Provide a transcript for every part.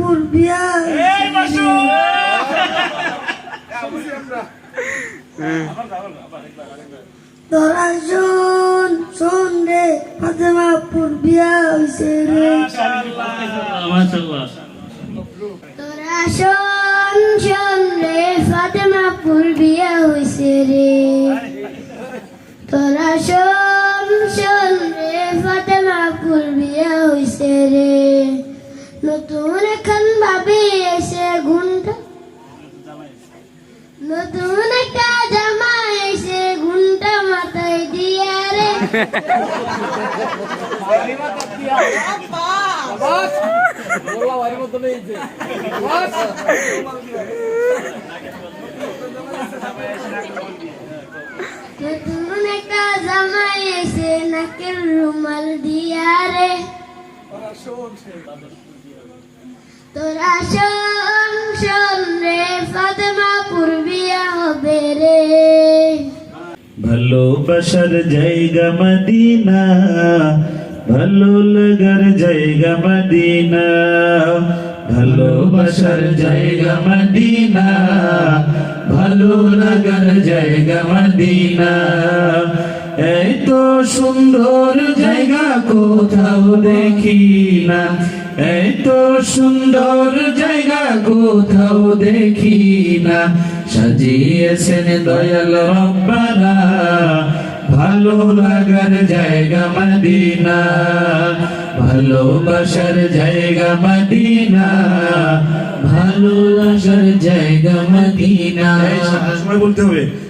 পূর্বিয়া তোরা শোন শোন রে ফাতেমা পূর্বিয়া হইছে রে। তোরা শোন শোন রে ফাতেমা পূর্বিয়া হইছে রে। তোরা শোন শোন রে ফাতেমা পূর্বিয়া হইছে রে। নতুন এখন ভাবি এসে ঘুমটা নতুন একটা জামা এসে ঘুমটা মাথায় দিয়া রে। নতুন একটা জামা এসে নাকের রুমাল দিয়া রে। তোরা শোন শোন রে, ফাতেমা পূর্বিয়া হবে জায়গা মদিনা, ভালো লাগার জায়গা মদিনা জায়গা মদিনা, ভালো লাগার জায়গা মদিনা। এই তো সুন্দর জায়গা কোথাও দেখি না। এই তো সুন্দর জায়গা কোথাও দেখি না সাজিয়েছেন দয়াল রব্বানা, ভালো লাগার জায়গা মদিনা ভালোবাসার জায়গা মদিনা, ভালো লাগার জায়গা মদিনা। সময় বলতে হবে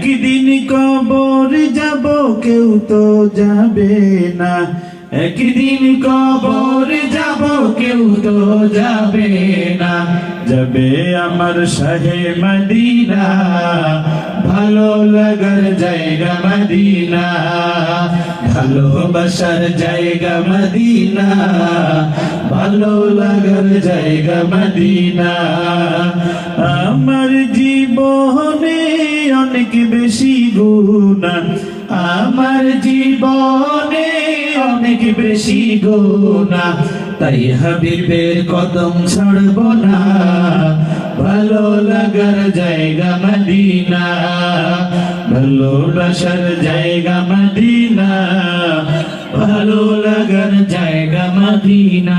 একদিন কবর যাব কেউ তো যাবে না। একদিন কবর যাব, কেউ তো যাবে না। যাবে আমার শাহে মদিনা, ভালো লাগার জায়গা মদিনা ভালোবাসার জায়গা মদিনা, ভালো লাগার জায়গা মদিনা। আমার জীবনে অনেক বেশি গুণা আমার জীবনে অনেক বেশি গুণা, তাই হাবিবের কদম ছাড়ব না। ভালো লাগার জায়গা মদিনা ভালোবাসার জায়গা মদিনা, ভালো লাগার জায়গা মদিনা।